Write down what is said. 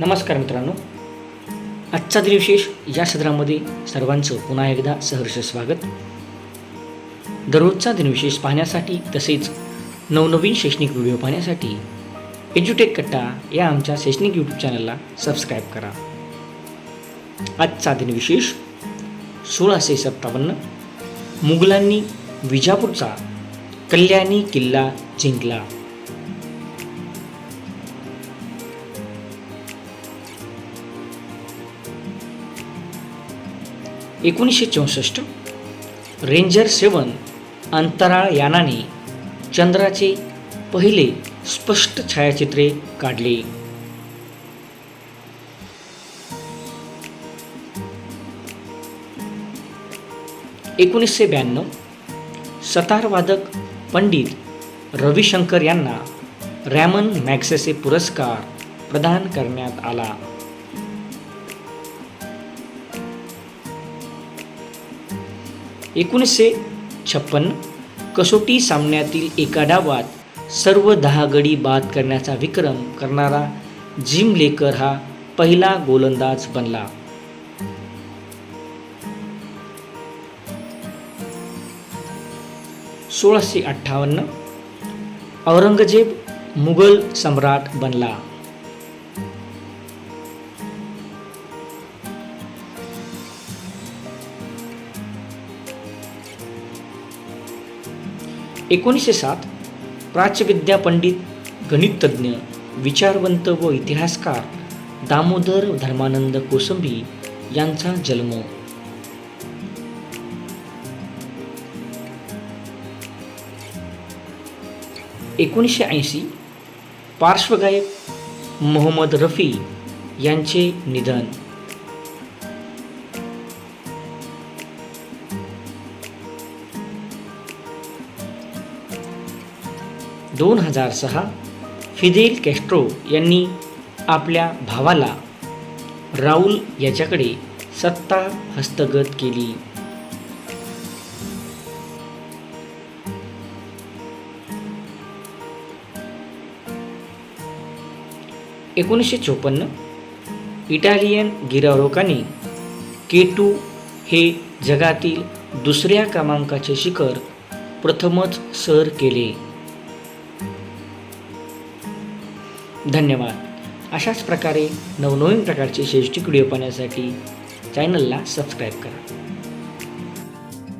नमस्कार मित्रांनो. आजचा दिनविशेष या सदरामध्ये सर्वांचं पुन्हा एकदा सहर्ष स्वागत. दररोजचा दिनविशेष पाहण्यासाठी तसेच नवनवीन शैक्षणिक व्हिडिओ पाहण्यासाठी एज्युटेक कट्टा या आमच्या शैक्षणिक यूट्यूब चॅनलला सबस्क्राईब करा. आजचा दिनविशेष सोळाशे सत्तावन्न. मुघलांनी विजापूरचा कल्याणी किल्ला जिंकला. एकोणीसशे चौसष्ट रेंजर सेवन अंतराळ यानाने चंद्राचे पहिले स्पष्ट छायाचित्रे काढले. एकोणीसशे ब्याण्णव सतारवादक पंडित रविशंकर यांना रॅमन मॅक्सेसे पुरस्कार प्रदान करण्यात आला. एकोणीसशे छप्पन्न कसोटी सामन्यातील एका डावात सर्व दहा गडी बाद करण्याचा विक्रम करणारा जिम लेकर हा पहिला गोलंदाज बनला. सोळाशे अठ्ठावन्न औरंगजेब मुघल सम्राट बनला. एकोणीसशे सात प्राच्यविद्या पंडित गणिततज्ञ विचारवंत व इतिहासकार दामोदर धर्मानंद कोसंबी यांचा जन्म. एकोणीसशे ऐंशी पार्श्वगायक मोहम्मद रफी यांचे निधन. दोन हजार सहा फिदेल कॅस्ट्रो यांनी आपल्या भावाला राहुल याच्याकडे सत्ता हस्तगत केली. एकोणीसशे चोपन्न इटालियन गिरारोकांनी के टू हे जगातील दुसऱ्या क्रमांकाचे शिखर प्रथमच सर केले. धन्यवाद. अशाच प्रकारे नवनवीन प्रकारचे शैक्षणिक व्हिडिओ पाहण्यासाठी चॅनलला सबस्क्राईब करा.